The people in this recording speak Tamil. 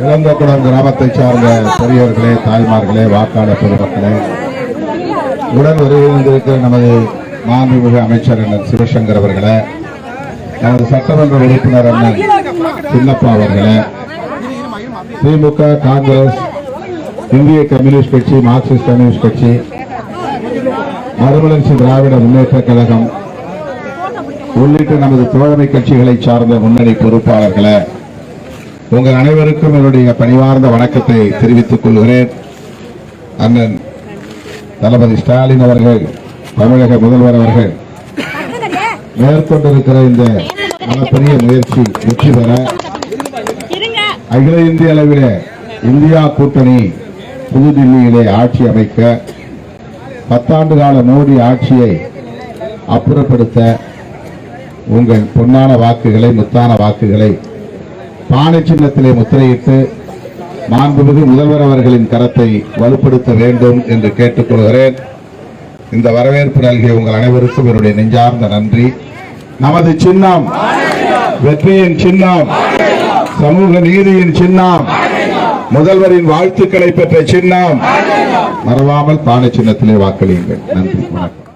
இளங்கக்குளம் கிராமத்தை சார்ந்த பெரியவர்களே தாய்மார்களே வாக்காளர் பொதுமக்களே உடன் வருகின்றிருக்கிற நமது மாண்புமிகு அமைச்சர் அண்ணன் சிவசங்கர் அவர்களை நமது சட்டமன்ற உறுப்பினர் அண்ணன் சின்னப்பா அவர்களை திமுக காங்கிரஸ் இந்திய கம்யூனிஸ்ட் கட்சி மார்க்சிஸ்ட் கம்யூனிஸ்ட் கட்சி மறுமலர்ச்சி திராவிட முன்னேற்ற கழகம் உள்ளிட்ட நமது தோழமை கட்சிகளை சார்ந்த முன்னணி பொறுப்பாளர்களை உங்கள் அனைவருக்கும் என்னுடைய பணிவார்ந்த வணக்கத்தை தெரிவித்துக் கொள்கிறேன். அண்ணன் தளபதி ஸ்டாலின் அவர்கள் தமிழக முதல்வர் அவர்கள் மேற்கொண்டிருக்கிற இந்த மிகப்பெரிய முயற்சி வெற்றி பெற அகில இந்திய அளவில் இந்தியா கூட்டணி புதுடில்லியிலே ஆட்சி அமைக்க பத்தாண்டு கால மோடி ஆட்சியை அப்புறப்படுத்த உங்கள் பொன்னான வாக்குகளை முத்தான வாக்குகளை பானை சின்னத்திலே முத்திரையிட்டு மாண்புமிகு முதல்வர் அவர்களின் கரத்தை வலுப்படுத்த வேண்டும் என்று கேட்டுக்கொள்கிறேன். இந்த வரவேற்பு நல்கிய உங்கள் அனைவருக்கும் என்னுடைய நெஞ்சார்ந்த நன்றி. நமது சின்னம் வெற்றியின் சின்னம் சமூக நீதியின் சின்னம் முதல்வரின் வாழ்த்துக்களை பெற்ற சின்னம். மறவாமல் பானை சின்னத்திலே வாக்களியுங்கள். நன்றி வணக்கம்.